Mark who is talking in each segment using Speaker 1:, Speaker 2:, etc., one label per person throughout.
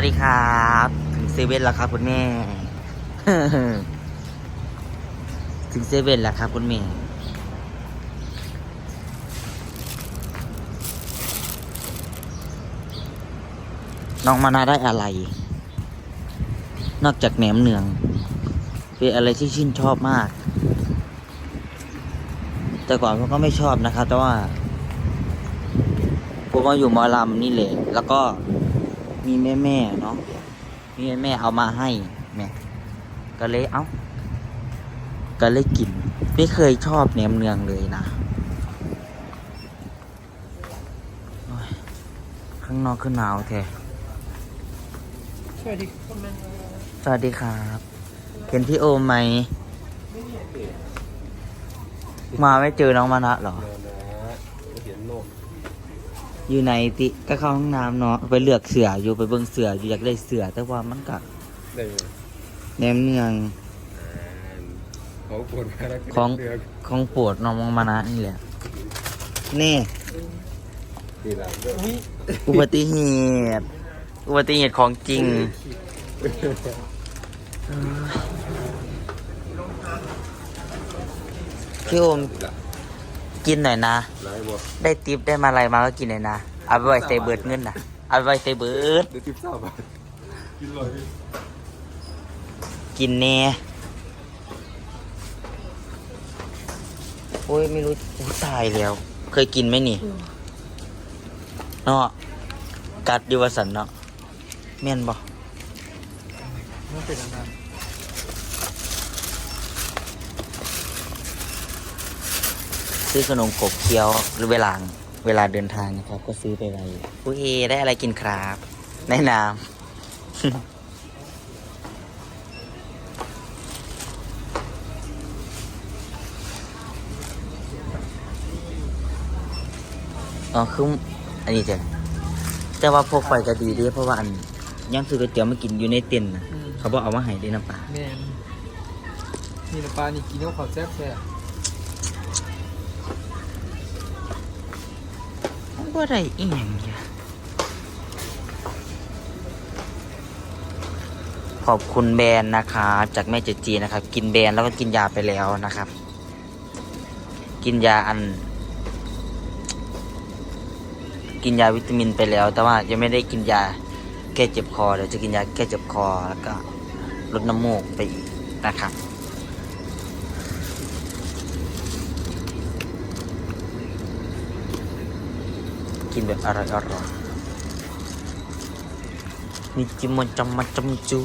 Speaker 1: วัสดีครับถึงเซเว่นแล้วครับคุณแม่ ถึงเซเว่นแล้วครับคุณแม่น้องมานาได้อะไร นอกจากแหนมเนือง เป็นอะไรที่ชื่นชอบมาก แต่ก่อนผมก็ไม่ชอบนะครับ แต่ว่า ผมมาอยู่มอลำนี่แหละแล้วก็ มีแม่แม่ๆเนาะมีแม่แม่ๆเอามาให้แม่ก็เลยเอ้าก็เลยกิน ไม่เคยชอบแหนมเนืองเลยนะโอ้ยข้างนอกคือหนาวแท้
Speaker 2: สวัสดีคุณแม่
Speaker 1: สวัสดีครับเห็นพี่โอมไหม มาไม่เจอน้องมานะเหรอ
Speaker 2: เดินนะเห็นโลก
Speaker 1: อยู่ในติก็เข้าห้องน้ำเนาะไปเลือกเสืออยู่ไปเบิ่งเสืออยู่อยากได้เสือแต่ว่ามันกั
Speaker 2: ได้ไหม
Speaker 1: แหนมเนือง
Speaker 2: เขาปวดมาแล้ว
Speaker 1: ของ
Speaker 2: เดือด
Speaker 1: ของโปวดน้องมานะนี่แหละนี่
Speaker 2: ดีแล้วอุ้ย
Speaker 1: อุบัติเหตุอุบัติเหตุของจริงพี่โอม กินหน่อยนะ
Speaker 2: ไรบ่
Speaker 1: ได้ติปได้มาอะไรมาก็กินหน่อยนะ เอาไปไว้ใส่เบิร์ดเงินนะเอาไปไว้ใส่เบิร์ด
Speaker 2: เดี๋ยวทิปเศร้าป่ะกินเลย
Speaker 1: กินแน่โอ้ยไม่รู้โอ้ตายแล้ว เคยกินไหมนี่เนาะกัดอยูวสันเนาะแม่นบ่
Speaker 2: มันเป็นอะไร
Speaker 1: ซื้อขนมขบเคี้ยวหรือเวลาเวลาเดินทางนะครับ ก็ซื้อไปไว้ผู้เอได้อะไรกินครับในน้ำอ๋อคืออันนี้จ้ะแต่ว่าพวกไฟก็ดีเดีเพราะว่าอันย่างซื้อก๋วยเตี๋ยวมากินอยู่ในเต็นท์นะเขาบอกเอามาให้ด้วยน้ำปลา
Speaker 2: แมนนี่น้ำปลานี่กินแล้วขอแซ่บแซ่บ
Speaker 1: ว่าไรอีหยังเนี่ยขอบคุณแบรนด์นะคะจากแม่เจจีนะครับ กินแบรนด์แล้วก็กินยาไปแล้วนะครับ กินยาอัน กินยาวิตามินไปแล้ว แต่ว่ายังไม่ได้กินยาแก้เจ็บคอเดี๋ยวจะกินยาแก้เจ็บคอแล้วก็ลดน้ำมูกไปอีกนะครับ กินแบบอร่อยอร่อยมีจิมมันจำมาจำจู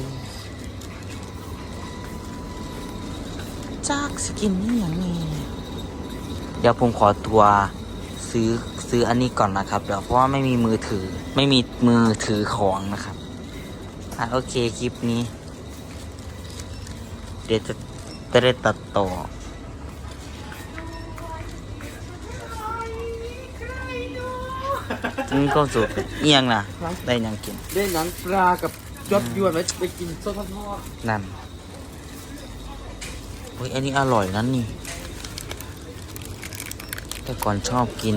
Speaker 1: จากสกินนี่อย่างนี้เดี๋ยวผมขอตัวซื้อซื้ออันนี้ก่อนนะครับ เดี๋ยวเพราะว่าไม่มีมือถือ ไม่มีมือถือของนะครับอะโอเคคลิปนี้ เดี๋ยวจะจะได้ตัดต่อ มีความสุขเอียงนะได้หยังกิน
Speaker 2: ได้หนังปลากับยอดยวนไว้ไปกินซอสทอด
Speaker 1: นั่นเฮ้ยอันนี้อร่อยนั่นนี่ แต่ก่อนชอบกิน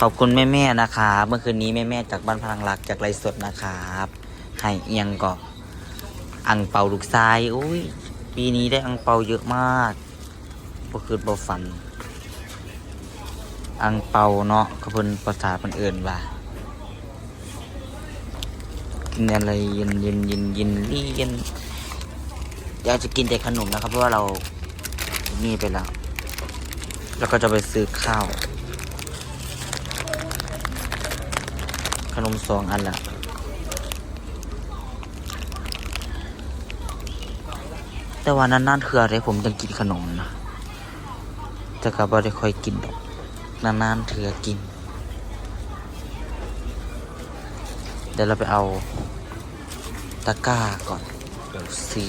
Speaker 1: ขอบคุณแม่ๆนะครับเมื่อคืนนี้แม่ๆจากบ้านพลังรักจากไรสดนะครับให้เอียงก็อังเปาลูกทรายอุ้ยปีนี้ได้อังเปาเยอะมากบ่คืนบ่ฝัน อังเปาเนาะเขาเพิ่นภาษาเพิ่นเอิ้นว่า กินอะไรเย็นเย็นเย็นเย็นนี่เย็นอยากจะกินแต่ขนมนะครับ เพราะว่าเรานี่ไปแล้ว แล้วก็จะไปซื้อข้าว ขนมสองอันละแต่ว่านั้นนๆคืออะไรผมยังกินขนมนะแต่ก็บ่ได้ค่อยกินดอก นานๆเถือกิน เดี๋ยวเราไปเอาตะกร้าก่อน เดี๋ยวซี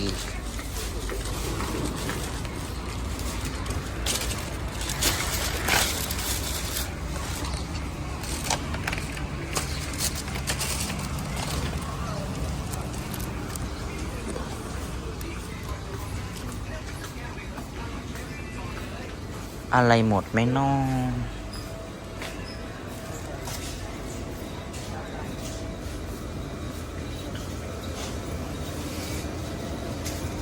Speaker 1: อะไรหมดไหมน้อ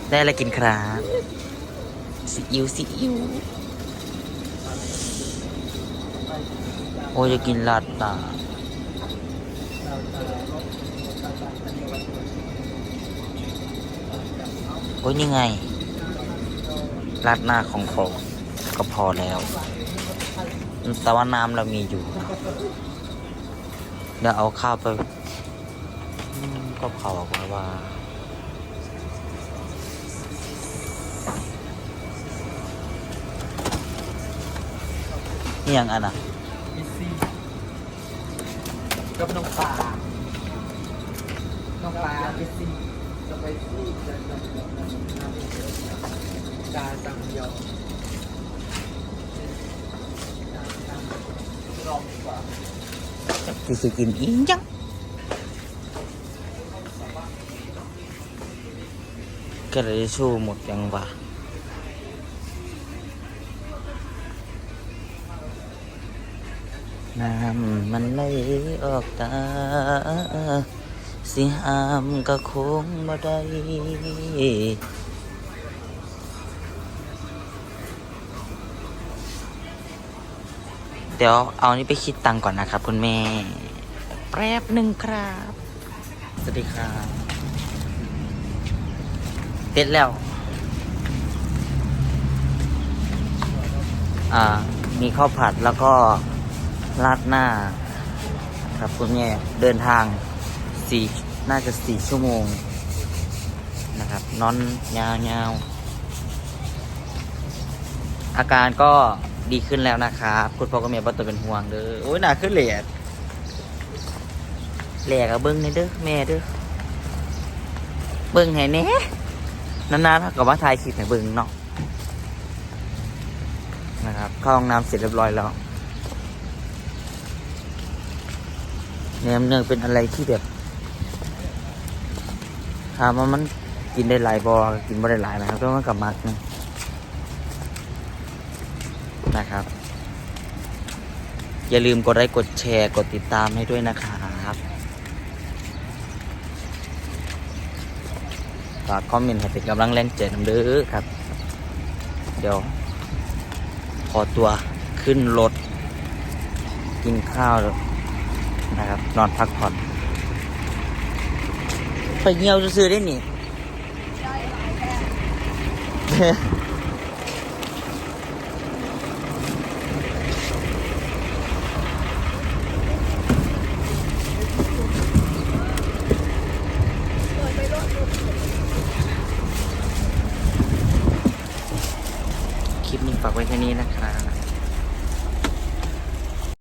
Speaker 1: ได้อะไรกินครับซีอิ๊วซีอิ๊วโอ้ยจะกินลัดตาโอ้ยนี่ไงราดหน้าของเขาก็พอแล้วแต่ว่าน้ำเรามีอยู่ เดี๋ยวเอาข้าวไปอืมก็เขาบอกว่าว่า นี่ยังอันอะ
Speaker 2: อีซี่กับน้องปลาน้องปลาอีซี่จะไปซี่จาจังเดียวลองดีกว่า
Speaker 1: ที่สิกินอีกยังก็เลยชูห น้ำมันไหลออกตา สิหามก็คงบ่ได้เดี๋ยวเอานี่ไปคิดตังค์ก่อนนะครับ คุณแม่ แป๊บหนึ่งครับ สวัสดีครับเสร็จแล้ว อ่า มีข้าวผัดแล้วก็ ราดหน้า ครับคุณแม่เดินทางสี่น่าจะสี่ชั่วโมงนะครับ นอนยาวๆอาการก็ดีขึ้นแล้วนะครับ คุณพ่อกับแม่บ่ต้องเป็นห่วงเด้อโอ้ยหนาขึ้นเหลียแหลกอะเบิ้งในเด้อแม่เด้อเบิ้งให้แหน่นานๆถ้ากับว่าถ่ายคลิปให้เบิ้งเนาะนะครับเข้าห้องน้ำเสร็จเรียบร้อยแล้ว แหนมเนืองเป็นอะไรที่แบบถามว่ามันกินได้หลายบอกินไม่ได้หลายนะครับต้องมันกับมักนะนะครับ อย่าลืมกดไลค์กดแชร์กดติดตามให้ด้วยนะครับฝากคอมเมนต์ให้เป็นกำลังแรงใจน้ำเด้อครับ เดี๋ยว ขอตัวขึ้นรถ กินข้าว นะครับ นอนพักผ่อนไปเงียวซื้อๆได้นี่คลิปนี้ฝากไว้แค่นี้นะครับ